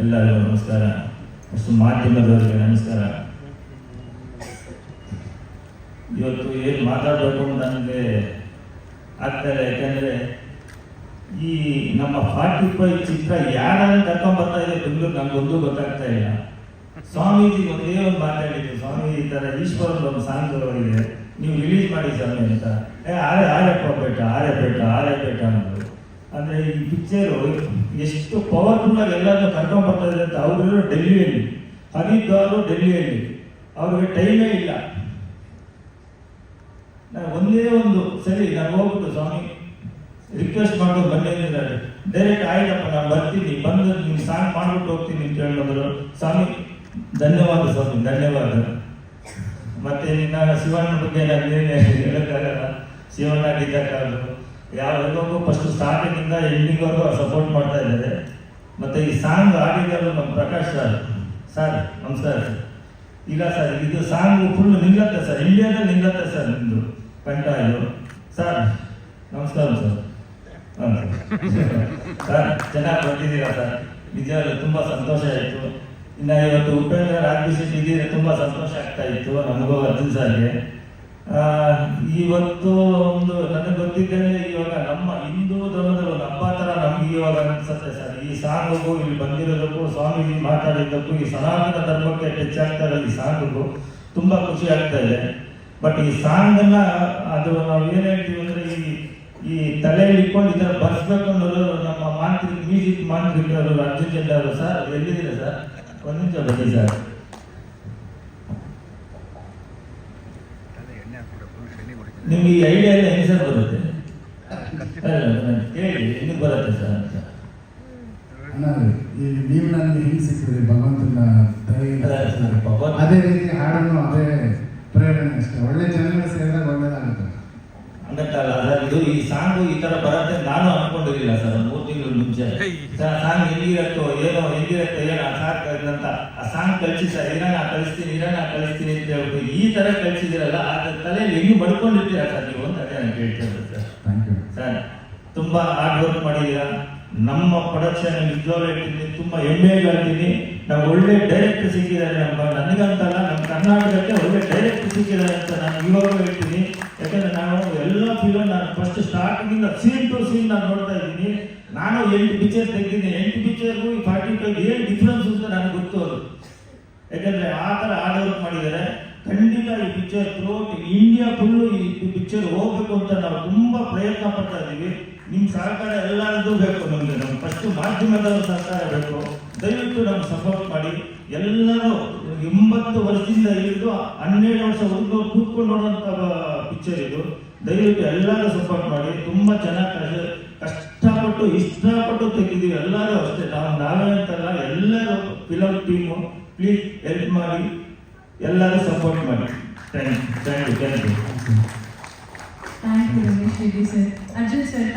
ಎಲ್ಲರಿಗೂ ನಮಸ್ಕಾರ. ಅಷ್ಟು ಮಾಧ್ಯಮದವರಿಗೆ ನಮಸ್ಕಾರ. ಇವತ್ತು ಏನು ಮಾತಾಡಬೇಕು ಅಂತ ನನಗೆ ಆಗ್ತಾಯಿಲ್ಲ ಯಾಕೆಂದರೆ ಈ ನಮ್ಮ ಫಾರ್ಟಿ ಫೈವ್ ಚಿತ್ರ ಯಾರು ಕರ್ಕೊಂಡ್ ಬರ್ತಾ ಇದೆ ಬೆಂಗಳೂರು ನಮಗೊಂದು ಗೊತ್ತಾಗ್ತಾ ಇಲ್ಲ. ಸ್ವಾಮೀಜಿ ಒಂದೇ ಒಂದು ಮಾತಾಡಿದ್ದು ಸ್ವಾಮೀಜಿ ಈ ಥರ ಈಶ್ವರನ ಒಂದು ಸಾಂಗ್ ನೀವು ರಿಲೀಸ್ ಮಾಡಿ ಸ್ವಾಮಿ ಅಂತ. ಏ ಆರೆ ಆರೆ ಬೇಟ ಆರೆ ಪೇಟ ಆರೆ ಪೇಟ ಅಂದರು. ಅಂದರೆ ಈ ಪಿಕ್ಚರು ಎಷ್ಟು ಪವರ್ಫುಲ್ ಆಗಿ ಎಲ್ಲರನ್ನು ಕರ್ಕೊಂಡು ಬರ್ತಾ ಇದೆ ಅಂತ ಅವರು ಡೆಲ್ಲಿಯಲ್ಲಿ ಹರಿದ್ವಾರು ಡೆಲ್ಲಿಯಲ್ಲಿ ಅವ್ರಿಗೆ ಟೈಮೇ ಇಲ್ಲ. ನಾನು ಒಂದೇ ಒಂದು ಸರಿ ನಾನು ಹೋಗ್ಬಿಟ್ಟು ಸ್ವಾಮಿ ರಿಕ್ವೆಸ್ಟ್ ಮಾಡೋದು ಬಂದಿದ್ದಾರೆ ಡೈರೆಕ್ಟ್ ಆಯ್ತಪ್ಪ, ನಾನು ಬರ್ತೀನಿ. ಬಂದು ನಿಮ್ಗೆ ಸಾಂಗ್ ಮಾಡ್ಬಿಟ್ಟು ಹೋಗ್ತೀನಿ ಅಂತ ಹೇಳಿದ್ರು ಸ್ವಾಮಿ, ಧನ್ಯವಾದ ಸ್ವಾಮಿ, ಧನ್ಯವಾದ. ಮತ್ತೆ ನಿನ್ನ ಶಿವಣ್ಣ ಬಗ್ಗೆ ನಾನು ಹೇಳಕ್ಕಾಗಲ್ಲ. ಶಿವಣ್ಣ ಗೀತಕ್ಕಾದ್ರು ಯಾವ್ಯಾವ ಫಸ್ಟ್ ಸ್ಟಾರ್ಟಿಂಗಿಂದ ಎಂಡಿಂಗ್ವರೆಗೂ ಸಪೋರ್ಟ್ ಮಾಡ್ತಾ ಇದ್ದಾರೆ. ಮತ್ತೆ ಈ ಸಾಂಗ್ ಆಡಿದರು ನಮ್ಮ ಪ್ರಕಾಶ್ ಸರ್ ಸರ್ ನಮಸ್ಕಾರ ಇಲ್ಲ ಸರ್ ಇದು ಸಾಂಗ್ ಫುಲ್ ನಿಲ್ಲತ್ತೆ ಸರ್ ಇಂಡಿಯಾದಲ್ಲಿ ನಿಲ್ಲತ್ತೆ ಸರ್ ನಿಮ್ಮದು ಕಂಠ ಇದು ಸರ್ ನಮಸ್ಕಾರ. ಸರ್ ಸರ್ ಚೆನ್ನಾಗಿ ಬಂದಿದ್ದೀರಾ ಸರ್ ನಿಜವಾಗ್ಲೂ ತುಂಬ ಸಂತೋಷ ಆಯಿತು. ಇನ್ನು ಇವತ್ತು ಉಪೇಂದ್ರ ರಾಜ್ಯ ಸಿಟ್ಟಿದ್ದೀರಿ ತುಂಬ ಸಂತೋಷ ಆಗ್ತಾ ಇತ್ತು ನಮಗೂ ಅರ್ಜುನ್ ಸರ್ಗೆ ಇವತ್ತು ಒಂದು ನನಗೆ ಗೊತ್ತಿದ್ದೇನೆ ಇವಾಗ ನಮ್ಮ ಹಿಂದೂ ಧರ್ಮದಲ್ಲಿ ನಮ್ಮ ಥರ ನಮ್ಗೆ ಇವಾಗ ಅನ್ಸುತ್ತೆ ಸರ್. ಈ ಸಾಂಗಿಗೂ ಇಲ್ಲಿ ಬಂದಿರೋದಕ್ಕೂ ಸ್ವಾಮೀಜಿ ಮಾತಾಡಿದ್ದಕ್ಕೂ ಈ ಸನಾತನ ಧರ್ಮಕ್ಕೆ ಟಚ್ ಇರೋ ಈ ಸಾಂಗಿಗೂ ತುಂಬ ಖುಷಿ ಆಗ್ತಾ ಇದೆ. ಬಟ್ ಈ ಸಾಂಗನ್ನ ಅದು ನಾವು ಏನು ಹೇಳ್ತೀವಿ ಅಂದ್ರೆ ಈ ಈ ತಲೆಯಲ್ಲಿ ಇಟ್ಕೊಂಡು ಈ ಥರ ಬರ್ಸ್ಬೇಕು ಅನ್ನೋದು ನಮ್ಮ ಮಾಂತ್ರಿಕ, ಮ್ಯೂಸಿಕ್ ಮಾಂತ್ರಿಕರು ಅರ್ಜುನ್ ಜಂಡ ಅವರು ಸರ್, ಎಲ್ಲಿದ್ದೀರಾ ಸರ್? ಒಂದು ನಿಮಿಷ ಬನ್ನಿ ಸರ್. ನಿಮ್ಗೆ ಈ ಐಡಿಯಾ ಎಲ್ಲ ಹೆಂಗೆ ಸರ್ ಬರುತ್ತೆ? ಕೇಳಿ ಹೆಂಗೆ ಬರುತ್ತೆ ಸರ್ ಅಂತ? ಈ ನೀವು ನನಗೆ ಹೆಂಗೆ ಸಿಕ್ಕಿದ್ರಿ? ಭಗವಂತನ ದಯೆಯಿಂದ ಅದೇ ರೀತಿ ಹಾಡನ್ನು ಅದೇ ಪ್ರೇರಣೆ ಅಷ್ಟೇ. ಒಳ್ಳೆ ಜನಗಳು ಸೇರಿದಾಗ ಒಳ್ಳೇದಾಗುತ್ತೆ. ಹಂಗಂತಲ್ಲ ಸರ್ ಇದು ಈ ಸಾಂಗ್ ಈ ತರ ಮೂರು ತಿಂಗಳು ಮುಂಚೆ ಸರ್ ಸಾಂಗ್ ಹೆಂಗಿರತ್ತೋ ಏನೋ ಹೆಂಗಿರತ್ತೋ ಏನೋ ಆ ಸಾಂಗ್ ಅಂತ ಆ ಸಾಂಗ್ ಕಳಿಸಿ ಸರ್ ಇರೋಣ ಕಳಿಸ್ತೀನಿ ನಾ ಕಳಿಸ್ತೀನಿ ಅಂತ ಹೇಳ್ಬಿಟ್ಟು ಈ ತರ ಕಳಿಸಿದಿರಲ್ಲ ಆ ತಲೆಯಲ್ಲಿ ಹೆಂಗ್ ಬಡ್ಕೊಂಡಿರ್ತೀರಾ ಸರ್ ನೀವು ಅಂತ ಅದೇ ನಾನು ಕೇಳ್ತಿರೋದು ಸರ್. ಥ್ಯಾಂಕ್ ಯು ಸರ್ ತುಂಬಾ ಹಾರ್ಡ್ ವರ್ಕ್ ಮಾಡಿದ್ದೀರಾ. ನಮ್ಮ ಪ್ರೊಡಕ್ಷನ್ ನಿಜವಾಗ್ಲೂ ಹೇಳ್ತೀನಿ ತುಂಬಾ ಹೆಮ್ಮೆ ಹೇಳ್ತೀನಿ ನಾವು ಒಳ್ಳೆ ಡೈರೆಕ್ಟ್ ಸಿಕ್ಕಿದ್ದಾರೆ ನಮ್ಮ ನನಗಂತಲ್ಲ ನಮ್ಮ ಕರ್ನಾಟಕಕ್ಕೆ ಒಳ್ಳೆ ಡೈರೆಕ್ಟ್ ಸಿಕ್ಕಿದ್ದಾರೆ ಅಂತ ನಾನು ಇವಾಗ ಹೇಳ್ತೀನಿ. ಯಾಕಂದ್ರೆ ನಾನು ಎಲ್ಲ ಫಿಲಮ್ ನಾನು ಫಸ್ಟ್ ಸ್ಟಾರ್ಟಿಂಗ್ ಇಂದ ಸೀನ್ ಟು ಸೀನ್ ನಾನು ನೋಡ್ತಾ ಇದ್ದೀನಿ. ನಾನು ಎಂಟು ಪಿಕ್ಚರ್ ತೆಗೆದಿದ್ದೆ. ಎಂಟು ಪಿಕ್ಚರ್ಗೂ ಈ ಫಾರ್ಟಿ ಫೈವ್ ಏನು ಡಿಫ್ರೆನ್ಸ್ ಅಂತ ನನಗೆ ಗೊತ್ತು ಅದು. ಯಾಕಂದರೆ ಆ ಥರ ಹಾರ್ಡ್ ವರ್ಕ್ ಮಾಡಿದ್ದಾರೆ. ಖಂಡಿತ ಈ ಪಿಕ್ಚರ್ ಥ್ರೋಟ್ ಇಂಡಿಯಾ ಫುಲ್ಲು ಈ ಪಿಕ್ಚರ್ ಹೋಗಬೇಕು ಅಂತ ನಾವು ತುಂಬ ಪ್ರಯತ್ನ ಪಡ್ತಾ ಇದ್ದೀವಿ. ನಿಮ್ಮ ಸಹಕಾರ ಎಲ್ಲರದ್ದು ಬೇಕು ನಮಗೆ. ನಮ್ಮ ಫಸ್ಟ್ ಮಾಧ್ಯಮದ ಸಹಕಾರ ಬೇಕು. ದಯವಿಟ್ಟು ನಮ್ಗೆ ಸಪೋರ್ಟ್ ಮಾಡಿ. ಎಲ್ಲರೂ ಎಂಬತ್ತು ವರ್ಷದಿಂದ ಹಿಡಿದು ಹನ್ನೆರಡು ವರ್ಷ ಒಂದು ಕೂತ್ಕೊಂಡು ನೋಡುವಂಥ ಪಿಕ್ಚರ್ ಇದು. ದಯವಿಟ್ಟು ಎಲ್ಲರೂ ಸಪೋರ್ಟ್ ಮಾಡಿ. ತುಂಬ ಚೆನ್ನಾಗಿ ಕಷ್ಟಪಟ್ಟು, ಇಷ್ಟಪಟ್ಟು ತೆಗಿದೀವಿ ಎಲ್ಲರೂ ಅಷ್ಟೇ. ನಾವು ನಾವೇ ಅಂತಲ್ಲ ಎಲ್ಲರೂ ಫಿಲಮ್ ಟೀಮು ಪ್ಲೀಸ್ ಹೆಲ್ಪ್ ಮಾಡಿ, ಎಲ್ಲರೂ ಸಪೋರ್ಟ್ ಮಾಡಿ. Thank you thank you thank you thank you sir Arjun sir